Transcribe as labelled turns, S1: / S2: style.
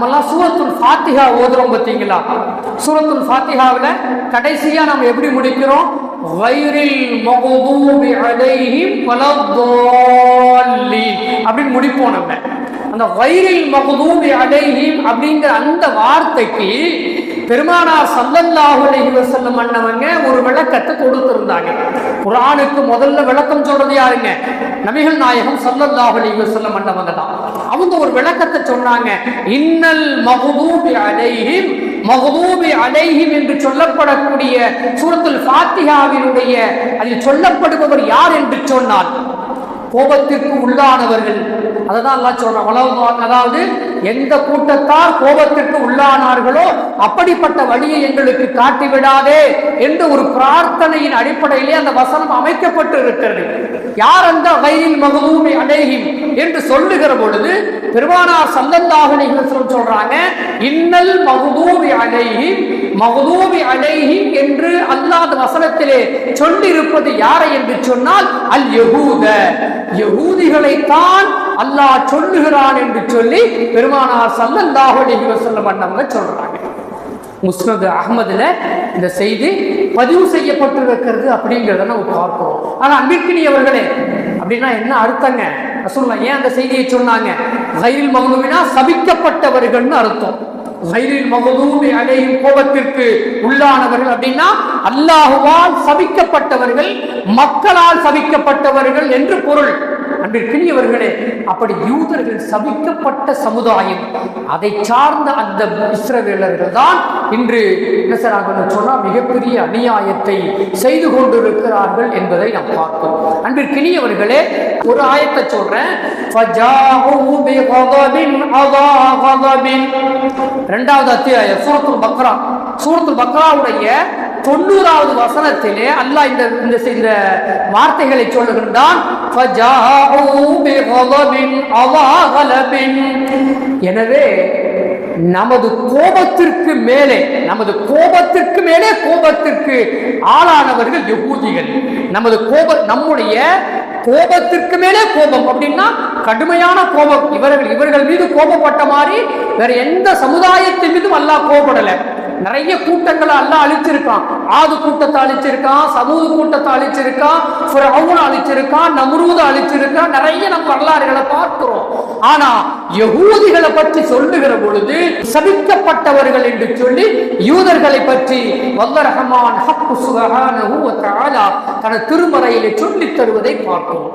S1: நம்மலாம் சூரத்துல் ஃபாத்திகா ஓதுறோம் பார்த்தீங்களா? சூரத்துல் ஃபாத்திகாவில் கடைசியாக நம்ம எப்படி முடிக்கிறோம்? வைரில் மகுதூபி அலைஹிம் வலத்தால்லீன் அப்படின்னு முடிப்போம் நம்ம. அந்த வயிறில் மகுதூபி அலைஹிம் அப்படிங்கிற அந்த வார்த்தைக்கு பெருமானார் சல்லல்லாஹு அலைஹி வஸல்லம் அண்ணவங்க ஒரு விளக்கத்தை கொடுத்திருந்தாங்க. குரானுக்கு முதல்ல விளக்கம் சொல்றது யாருங்க? நபிகள் நாயகம் சல்லல்லாஹு அலைஹி வஸல்லம் அண்ணவங்க தான். ஒரு விளக்கத்தை சொன்னாங்க. இன்னல் மகபூபி அலைஹிம் மகபூபி அலைஹிம் என்று சொல்லப்படக்கூடிய சூரத்துல் ஃபாத்திஹாவினுடைய அதில் சொல்லப்படுபவர் யார் என்று சொன்னால் கோபத்திற்கு உள்ளானவர்கள் அததான் அல்லாஹ் சொல்றான் அதாவது எந்த கூட்டத்தார் கோபத்திற்கு உள்ளானார்களோ அப்படிப்பட்ட வழியை எங்களுக்கு காட்டி விடாதே என்று ஒரு பிரார்த்தனையின் அடிப்படையிலே அந்த வசனம் அமைக்கப்பட்டு இருக்கிறது யார் அந்த வயலில் மகதூமி அடைகிம் என்று சொல்லுகிற பொழுது பெருமானார் சல்லல்லாஹு அலைஹி சொல்றாங்க இன்னல் மகதூமி அடையும் மகதூமி அடைகி என்று அல்லாத வசனத்திலே சொல்லியிருப்பது யாரை என்று சொன்னால் அல் யகூத யகூதிகளைத்தான் அல்லாஹ் சொல்லுகிறான் என்று சொல்லி பெருமானார் சல்லல்லாஹு சொல்ல பண்ணவங்க சொல்றாங்க. முஸ்னது அகமதுல இந்த செய்தி பதிவு செய்யப்பட்டிருக்கிறது அப்படிங்கிறத நம்ம பார்க்கிறோம் ஆனா அன்பிற்கினியவர்களே அப்படின்னா என்ன அர்த்தங்க? ரசூலுல்லாஹ் ஏன் அந்த செய்தியை சொன்னாங்க? கைரில் மகனுவினா சபிக்கப்பட்டவர்கள்னு அர்த்தம். கைரில் மகதூபி அடையும் கோபத்திற்கு உள்ளானவர்கள் அப்படின்னா அல்லாஹுவால் சபிக்கப்பட்டவர்கள் மக்களால் சபிக்கப்பட்டவர்கள் என்று பொருள். அன்பிற்கினியவர்களே அப்படி யூதர்கள் சபிக்கப்பட்ட சமுதாயம் அதை சார்ந்த அந்த இஸ்ரவேலர்கள் தான் இன்று என்ன சொன்னால் மிகப்பெரிய அநியாயத்தை செய்து கொண்டிருக்கிறார்கள் என்பதை நாம் பார்ப்போம். அன்பிற்கினியவர்களே ஒரு ஆயத்தை சொல்றேன். ரெண்டாவது அத்தியாயம் சூரத்துல் பக்ரா. சூரத்துல் பக்ராவுடைய தொண்ணூறாவது வசனத்திலே அல்லாஹ் இந்த இந்த இந்த வார்த்தைகளை சொல்லுகின்றான் எனவே நமது கோபத்திற்கு மேலே நமது கோபத்திற்கு மேலே கோபத்திற்கு ஆளானவர்கள் யகூதிகள். நமது கோப நம்முடைய கோபத்திற்கு மேலே கோபம். அப்படின்னா கடுமையான கோபம். இவர்கள் இவர்கள் மீது கோபப்பட்ட மாதிரி வேற எந்த சமுதாயத்தின் மீதும் அல்லாஹ் கோபப்படலை. நிறைய கூட்டங்களை அல்லாஹ் அழிச்சிருக்கான். ஆது கூட்டத்தை அழிச்சிருக்கான் சமூக கூட்டத்தை அழிச்சிருக்கான் ஃபிரௌனை அழிச்சிருக்கான் நம்ரூதை அழிச்சிருக்கான் நிறைய நம் வரலாறுகளை பார்க்கிறோம். ஆனா யகூதிகளை பற்றி சொல்லுகிற பொழுது சபிக்கப்பட்டவர்கள் என்று சொல்லி யூதர்களை பற்றி வல்ல ரஹமான் தனது திருமறையிலே சொல்லித் தருவதை பார்க்கிறோம்.